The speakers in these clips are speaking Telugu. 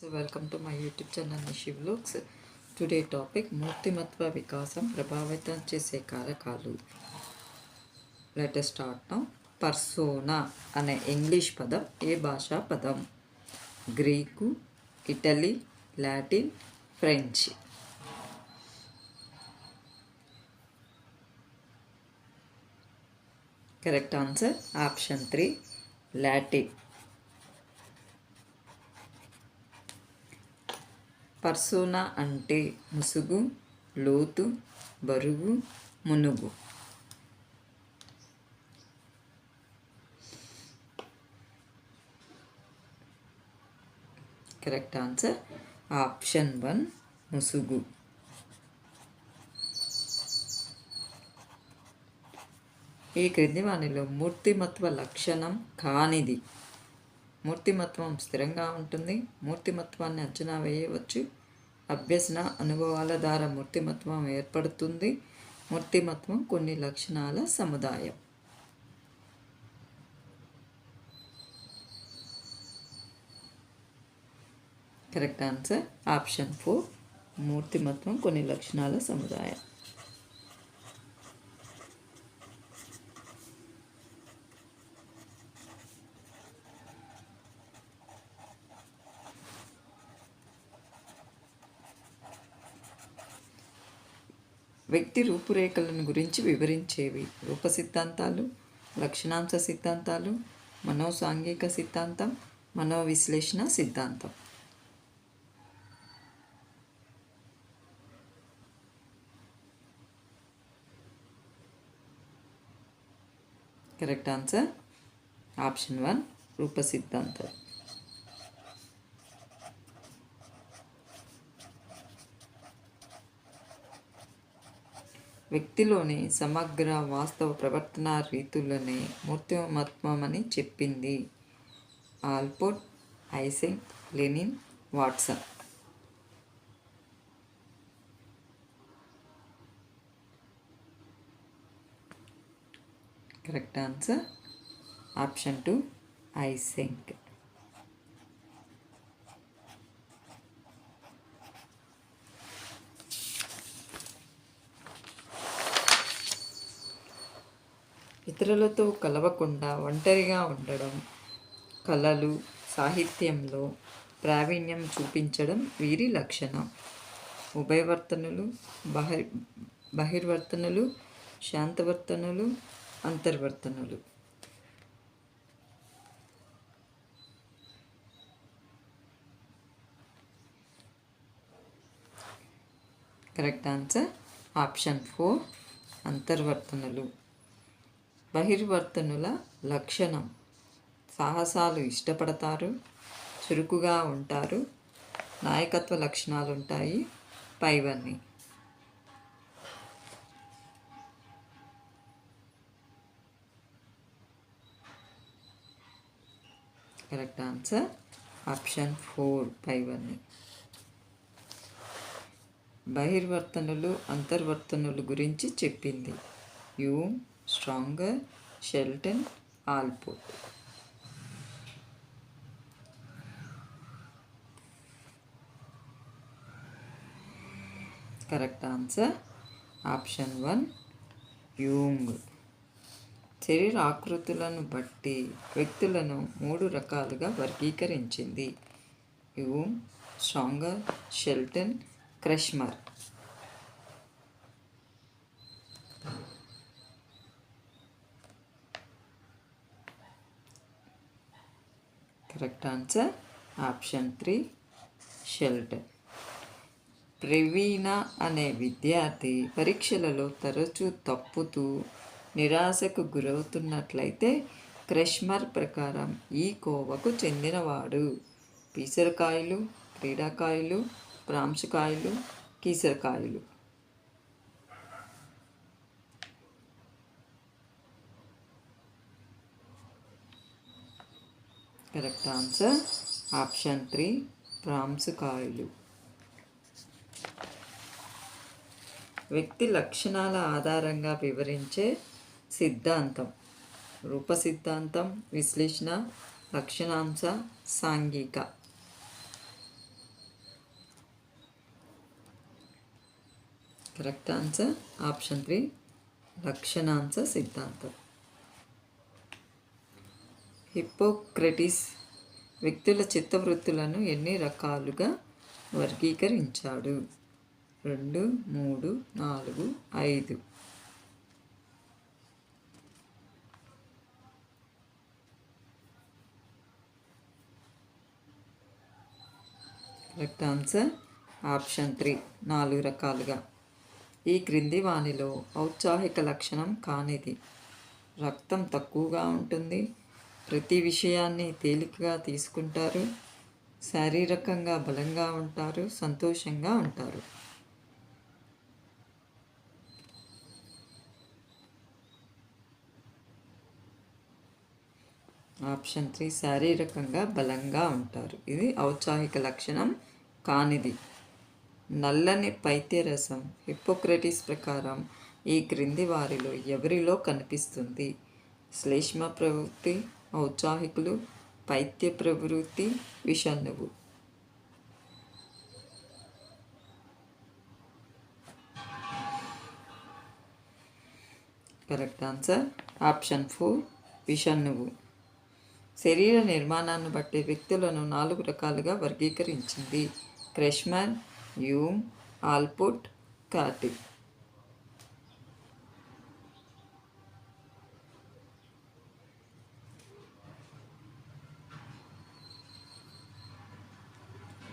Welcome welcome to YouTube channel channel Nishi Vlogs. Today topic మూర్తిమత్వ వికాసం ప్రభావితం చేసే కారకాలు లెట్ స్టార్ట్ పర్సోనా అనే ఇంగ్లీష్ పదం ఏ భాషా పదం Greek Italy Latin French correct answer option three Latin persona అంటే ముసుగు లోతు బరువు మునుగు. కరెక్ట్ ఆన్సర్ ఆప్షన్ వన్ ముసుగు. ఈ క్రింది వానిలో మూర్తిమత్వ లక్షణం కానిది. మూర్తిమత్వం స్థిరంగా ఉంటుంది. మూర్తిమత్వాన్ని అంచనా వేయవచ్చు. అభ్యసన అనుభవాల ద్వారా మూర్తిమత్వం ఏర్పడుతుంది. మూర్తిమత్వం కొన్ని లక్షణాల సముదాయం. Correct answer option four. మూర్తిమత్వం కొన్ని లక్షణాల సముదాయం. వ్యక్తి రూపురేఖలను గురించి వివరించేవి. రూప సిద్ధాంతాలు లక్షణాంశ సిద్ధాంతాలు మనోసాంఘిక సిద్ధాంతం మనోవిశ్లేషణ సిద్ధాంతం. Correct answer? ఆప్షన్ వన్ రూప సిద్ధాంతం. వ్యక్తిలోని సమగ్ర వాస్తవ ప్రవర్తన రీతులనే మూర్తిమత్వమని చెప్పింది. Allport Eysenck Lenin Watson. Correct answer? Option two Eysenck ఇతరులతో కలవకుండా ఒంటరిగా ఉండడం కళలు సాహిత్యంలో ప్రావీణ్యం చూపించడం వీరి లక్షణం. ఉభయవర్తనులు బహి బహిర్వర్తనులు శాంతవర్తనులు అంతర్వర్తనులు. కరెక్ట్ ఆన్సర్ ఆప్షన్ ఫోర్ అంతర్వర్తనలు. బహిర్వర్తనుల లక్షణం. సాహసాలు ఇష్టపడతారు చురుకుగా ఉంటారు నాయకత్వ లక్షణాలు ఉంటాయి పైవన్నీ. Correct answer? ఆప్షన్ ఫోర్ పైవన్నీ. బహిర్వర్తనులు అంతర్వర్తనులు గురించి చెప్పింది. You Spranger Sheldon Allport. Correct answer. Option one Jung. శరీర ఆకృతులను బట్టి వ్యక్తులను మూడు రకాలుగా వర్గీకరించింది. Jung Spranger Sheldon Kretschmer. Correct answer option three Sheldon ప్రవీణ అనే విద్యార్థి పరీక్షలలో తరచూ తప్పుతూ నిరాశకు గురవుతున్నట్లయితే క్రష్మర్ ప్రకారం ఈ కోవకు చెందినవాడు. పీసరకాయలు క్రీడాకాయలు ప్రాంశకాయలు కీసరకాయలు. Correct answer. ఆప్షన్ త్రీ ప్రామ్స్ కాయలు. వ్యక్తి లక్షణాల ఆధారంగా వివరించే సిద్ధాంతం. రూప సిద్ధాంతం విశ్లేషణ లక్షణాంశ సాంఘిక. Correct answer. ఆప్షన్ త్రీ లక్షణాంశ సిద్ధాంతం. హిప్పోక్రటిస్ వ్యక్తుల చిత్తవృత్తులను ఎన్ని రకాలుగా వర్గీకరించాడు? రెండు మూడు నాలుగు ఐదు. Correct answer option three. నాలుగు రకాలుగా. ఈ క్రింది వానిలో ఔత్సాహిక లక్షణం కానిది. రక్తం తక్కువగా ఉంటుంది. ప్రతి విషయాన్ని తేలికగా తీసుకుంటారు శారీరకంగా బలంగా ఉంటారు సంతోషంగా ఉంటారు. ఆప్షన్ త్రీ శారీరకంగా బలంగా ఉంటారు. ఇది ఔత్సాహిక లక్షణం కానిది. నల్లని పైత్యరసం హిపోక్రటిస్ ప్రకారం ఈ క్రింది వారిలో ఎవరిలో కనిపిస్తుంది? శ్లేష్మ ప్రవృత్తి ఔత్సాహికులు పైత్య ప్రవృత్తి విషణువు కరెక్ట్ ఆన్సర్? ఆప్షన్ ఫోర్ విషణువు శరీర నిర్మాణాన్ని బట్టి వ్యక్తులను నాలుగు రకాలుగా వర్గీకరించింది. క్రెష్మన్ యూమ్ Allport కార్టిక్.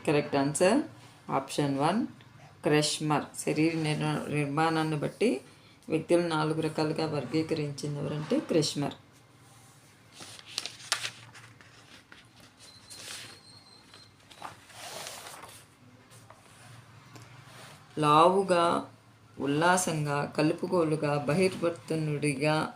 Correct answer. Option one Kretschmer. శరీర నిర్మా నిర్మాణాన్ని బట్టి వ్యక్తులు నాలుగు రకాలుగా వర్గీకరించింది ఎవరంటే క్రెష్మర్. లావుగా ఉల్లాసంగా కలుపుగోలుగా బహిర్వర్తనుడిగా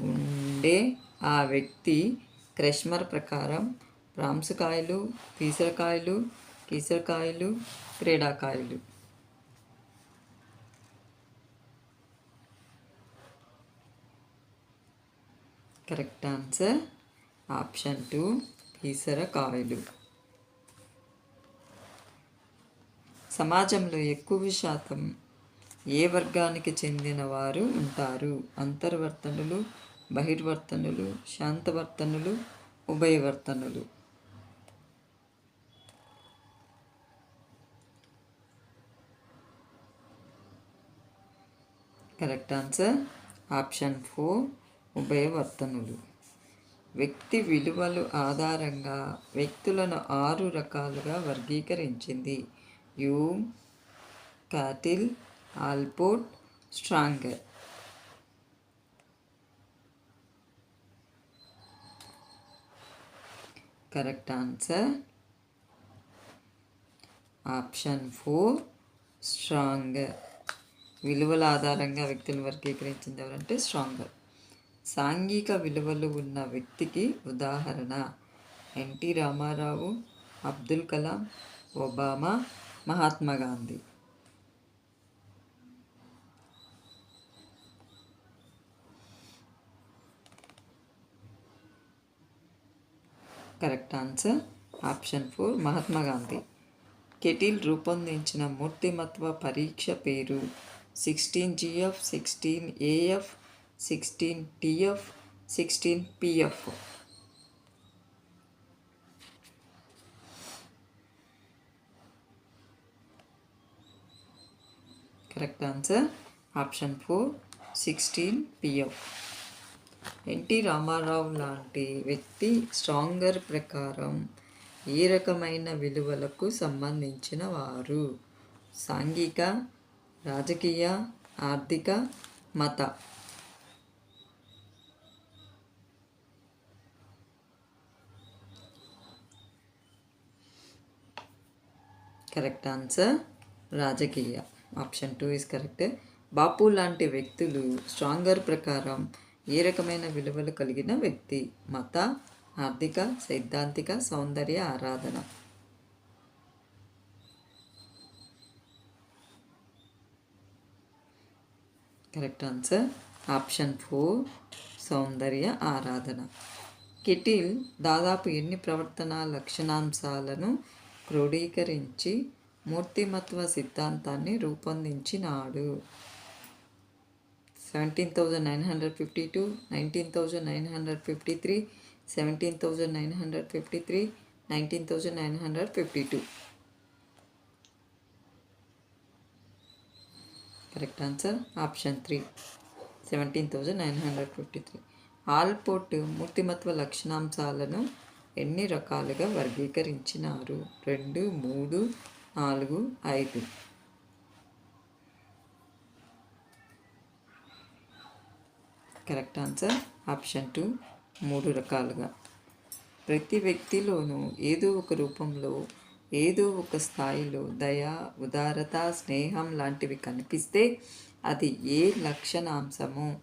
ఉండే ఆ వ్యక్తి క్రెష్మర్ ప్రకారం ప్రాంసకాయలు పీసరకాయలు కీసరకాయలు క్రీడాకాయలు. కరెక్ట్ ఆన్సర్ ఆప్షన్ టూ కీసరకాయలు. సమాజంలో ఎక్కువ శాతం ఏ వర్గానికి చెందిన వారు ఉంటారు? అంతర్వర్తనులు బహిర్వర్తనులు శాంతవర్తనులు ఉభయవర్తనులు. Correct answer. ఆప్షన్ ఫోర్ ఉభయవర్తనులు వ్యక్తి విలువలు ఆధారంగా వ్యక్తులను ఆరు రకాలుగా వర్గీకరించింది. You Cattell Allport Spranger. Correct answer. Option four Spranger. విలువల ఆధారంగా వ్యక్తులను వర్గీకరించింది ఎవరంటే స్ట్రాంగర్. సాంఘిక విలువలు ఉన్న వ్యక్తికి ఉదాహరణ N T Rama Rao Abdul Kalam Obama Mahatma Gandhi. Correct answer option four Mahatma Gandhi. Cattell రూపొందించిన మూర్తిమత్వ పరీక్ష పేరు. Sixteen GF sixteen AF sixteen TF sixteen PF. Correct answer option four sixteen PF. N T Rama Rao లాంటి వ్యక్తి స్ట్రాంగర్ ప్రకారం ఏ రకమైన విలువలకు సంబంధించిన వారు? సాంఘిక రాజకీయ ఆర్థిక మత. కరెక్ట్ ఆన్సర్ రాజకీయ. Option two is correct. Bapu లాంటి వ్యక్తులు స్ట్రాంగర్ ప్రకారం ఏ రకమైన విలువలు కలిగిన వ్యక్తి? మత ఆర్థిక సైద్ధాంతిక సౌందర్య ఆరాధన. కరెక్ట్ ఆన్సర్ ఆప్షన్ ఫోర్ సౌందర్య ఆరాధన. కిటిల్ దాదాపు ఎన్ని ప్రవర్తన లక్షణాంశాలను క్రోడీకరించి మూర్తిమత్వ సిద్ధాంతాన్ని రూపొందించినాడు? Seventeen thousand nine hundred fifty two nineteen thousand nine hundred fifty three seventeen thousand nine hundred fifty three nineteen thousand nine hundred fifty two correct answer option three seventeen thousand nine hundred fifty three Allport మూర్తిమత్వ లక్షణాంశాలను ఎన్ని రకాలుగా వర్గీకరించినారు? రెండు మూడు నాలుగు ఐదు. కరెక్ట్ ఆన్సర్ ఆప్షన్ టూ మూడు రకాలుగా. ప్రతి వ్యక్తిలోనూ ఏదో ఒక రూపంలో ఏదో ఒక స్థాయిలో దయ ఉదారత స్నేహం లాంటివి కనిపిస్తే అది ఏ లక్షణాంశము?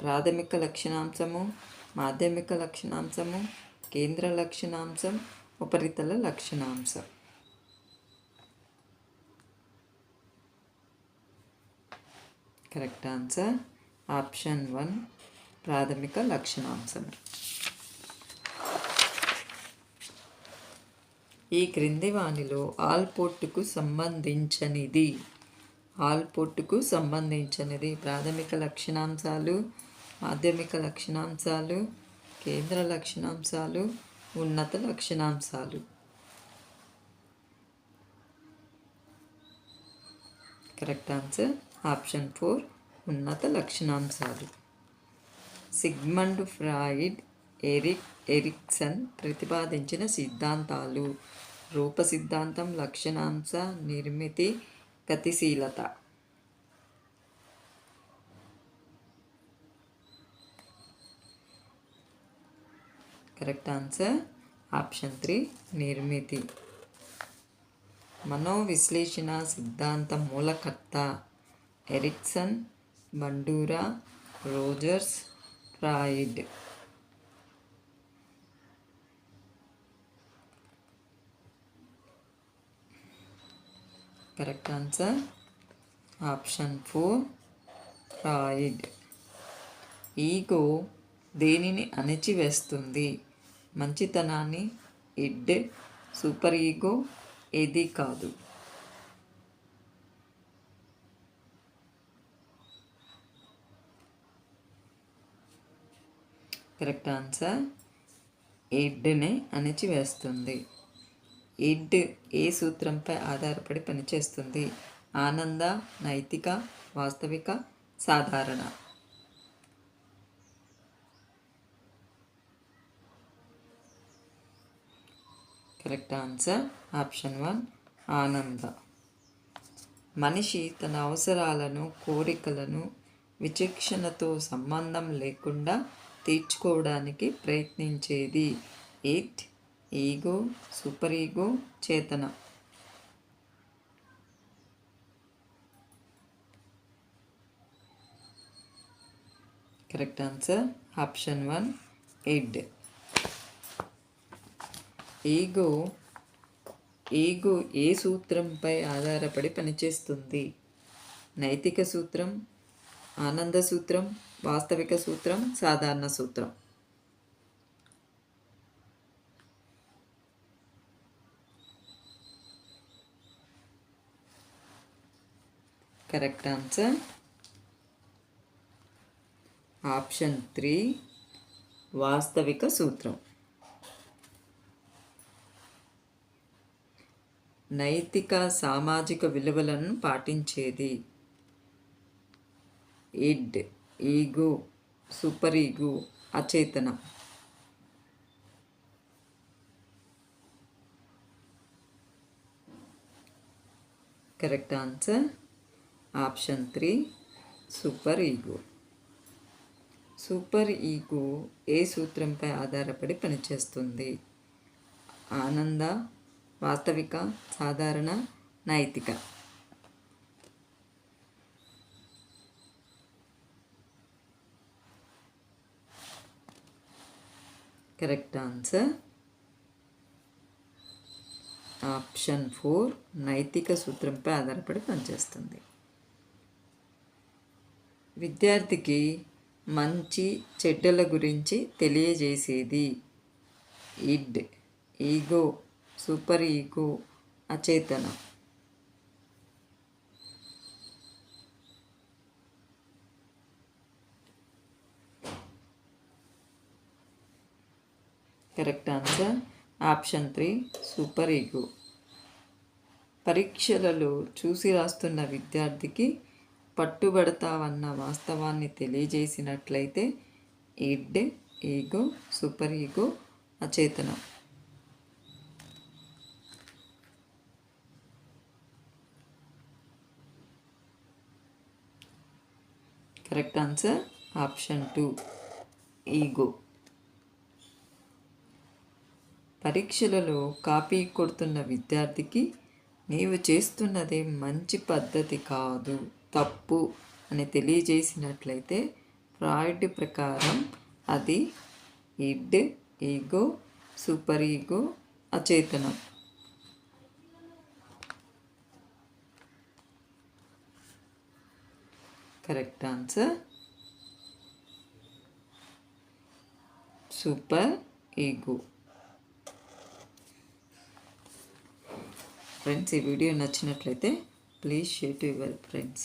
ప్రాథమిక లక్షణాంశము మాధ్యమిక లక్షణాంశము కేంద్ర లక్షణాంశం ఉపరితల లక్షణాంశం? కరెక్ట్ ఆన్సర్ ఆప్షన్ వన్ ప్రాథమిక లక్షణాంశం ఈ క్రింది వానిలో ఆల్పోర్టుకు సంబంధించనిది. ఆల్పోర్టుకు సంబంధించినది. ప్రాథమిక లక్షణాంశాలు మాధ్యమిక లక్షణాంశాలు కేంద్ర లక్షణాంశాలు ఉన్నత లక్షణాంశాలు. కరెక్ట్ ఆన్సర్ ఆప్షన్ ఫోర్ ఉన్నత లక్షణాంశాలు. సిగ్మండ్ ఫ్రాయిడ్ ఎరిక్ ఎరిక్సన్ ప్రతిపాదించిన సిద్ధాంతాలు. రూప సిద్ధాంతం లక్షణాంశ నిర్మితి గతిశీలత. Correct answer? ఆప్షన్ త్రీ నిర్మితి. మనోవిశ్లేషణ సిద్ధాంత మూలకర్త. Erikson Bandura Rogers Freud. Correct answer. Option four Freud ego దేనిని అణిచివేస్తుంది? మంచితనాన్ని ఇడ్ సూపర్ ఈగో ఏది కాదు. కరెక్ట్ ఆన్సర్ ఇడ్ని అణిచివేస్తుంది. ఇడ్ ఏ సూత్రంపై ఆధారపడి పనిచేస్తుంది? ఆనంద నైతిక వాస్తవిక సాధారణ. కరెక్ట్ ఆన్సర్ ఆప్షన్ వన్ ఆనంద. మనిషి తన అవసరాలను కోరికలను విచక్షణతో సంబంధం లేకుండా తీర్చుకోవడానికి ప్రయత్నించేది. ఎయిట్ ఈగో సూపర్ ఈగో చేతన. Correct answer option one id ego ego ఏ సూత్రంపై ఆధారపడి పనిచేస్తుంది? నైతిక సూత్రం ఆనంద సూత్రం వాస్తవిక సూత్రం సాధారణ సూత్రం. Correct answer. ఆప్షన్ త్రీ వాస్తవిక సూత్రం. నైతిక సామాజిక విలువలను పాటించేది. Id ego super ego అచేతన. Correct answer. Option three super ego. Super ego ఏ సూత్రంపై ఆధారపడి పనిచేస్తుంది? ఆనంద వాస్తవిక సాధారణ నైతిక. Correct answer. ఆప్షన్ ఫోర్ నైతిక సూత్రంపై ఆధారపడి పనిచేస్తుంది. విద్యార్థికి మంచి చెడ్డల గురించి తెలియజేసేది. Id ego super ego అచేతనం. Correct answer option three super ego. పరీక్షలలో చూసి రాస్తున్న విద్యార్థికి పట్టుబడతావన్న వాస్తవాన్ని తెలియజేసినట్లయితే id ego super ego అచేతనం. Correct answer option two ego. పరీక్షలలో కాపీ కొడుతున్న విద్యార్థికి నీవు చేస్తున్నది మంచి పద్ధతి కాదు. తప్పు అని తెలియజేసినట్లయితే ఫ్రాయిడ్ ప్రకారం అది id ego super ego అచేతనం. Correct answer? Super ego friends ఈ వీడియో నచ్చినట్లయితే please share to your friends.